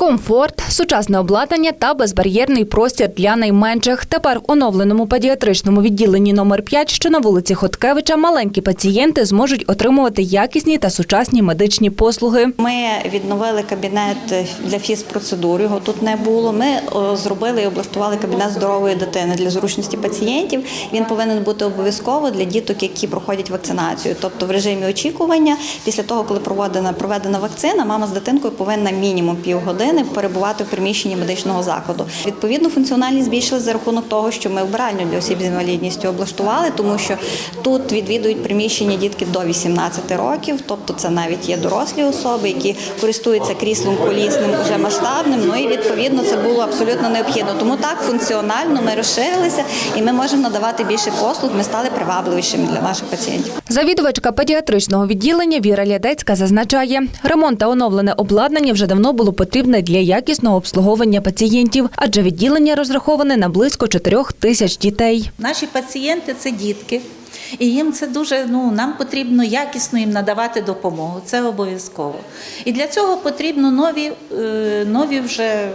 Комфорт, сучасне обладнання та безбар'єрний простір для найменших. Тепер в оновленому педіатричному відділенні номер 5, що на вулиці Хоткевича, маленькі пацієнти зможуть отримувати якісні та сучасні медичні послуги. Ми відновили кабінет для фізпроцедур, його тут не було. Ми зробили і облаштували кабінет здорової дитини для зручності пацієнтів. Він повинен бути обов'язково для діток, які проходять вакцинацію. Тобто в режимі очікування, після того, коли проведена, проведена вакцина, мама з дитинкою повинна мінімум півгодини перебувати в приміщенні медичного закладу. Відповідно, функціональність збільшилась за рахунок того, що ми вбиральню для осіб з інвалідністю облаштували, тому що тут відвідують приміщення дітки до 18 років, тобто це навіть є дорослі особи, які користуються кріслом колісним уже масштабним. Ну і відповідно це було абсолютно необхідно. Тому так функціонально ми розширилися і ми можемо надавати більше послуг. Ми стали привабливішими для наших пацієнтів. Завідувачка педіатричного відділення Віра Лядецька зазначає, ремонт та оновлене обладнання вже давно було потрібне для якісного обслуговування пацієнтів, адже відділення розраховане на близько 4 тисяч дітей. Наші пацієнти це дітки, і їм це дуже ну нам потрібно якісно їм надавати допомогу. Це обов'язково. І для цього потрібно нові, е, нові вже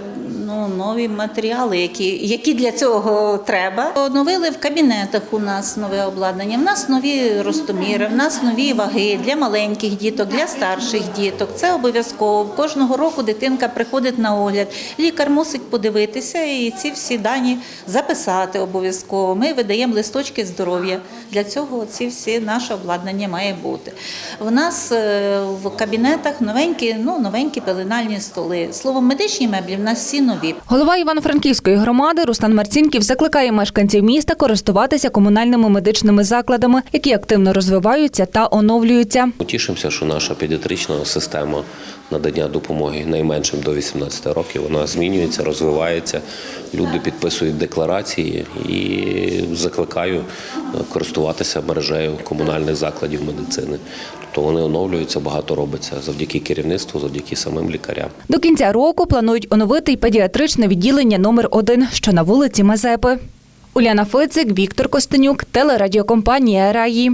ну нові матеріали, які, які для цього треба. Оновили в кабінетах у нас нове обладнання. В нас нові ростоміри, в нас нові ваги для маленьких діток, для старших діток. Це обов'язково. Кожного року дитинка приходить на огляд. Лікар мусить подивитися і ці всі дані записати обов'язково. Ми видаємо листочки здоров'я. Для цього ці всі наше обладнання має бути. В нас е, в кабінетах новенькі, ну новенькі пеленальні столи. Словом, медичні меблі в нас всі нові. Голова Івано-Франківської громади Руслан Марцінків закликає мешканців міста користуватися комунальними медичними закладами, які активно розвиваються та оновлюються. Ми Тішимося, що наша педіатрична система надання допомоги найменшим до 18 років вона змінюється, розвивається. Люди підписують декларації і закликаю е, користуватися мережею комунальних закладів медицини. Тобто вони оновлюються, багато робиться завдяки керівництву, завдяки самим лікарям. До кінця року планують оновити й педіатричне відділення номер 1 що на вулиці Мазепи. Уляна Фицик, Віктор Костенюк, телерадіокомпанія Раї.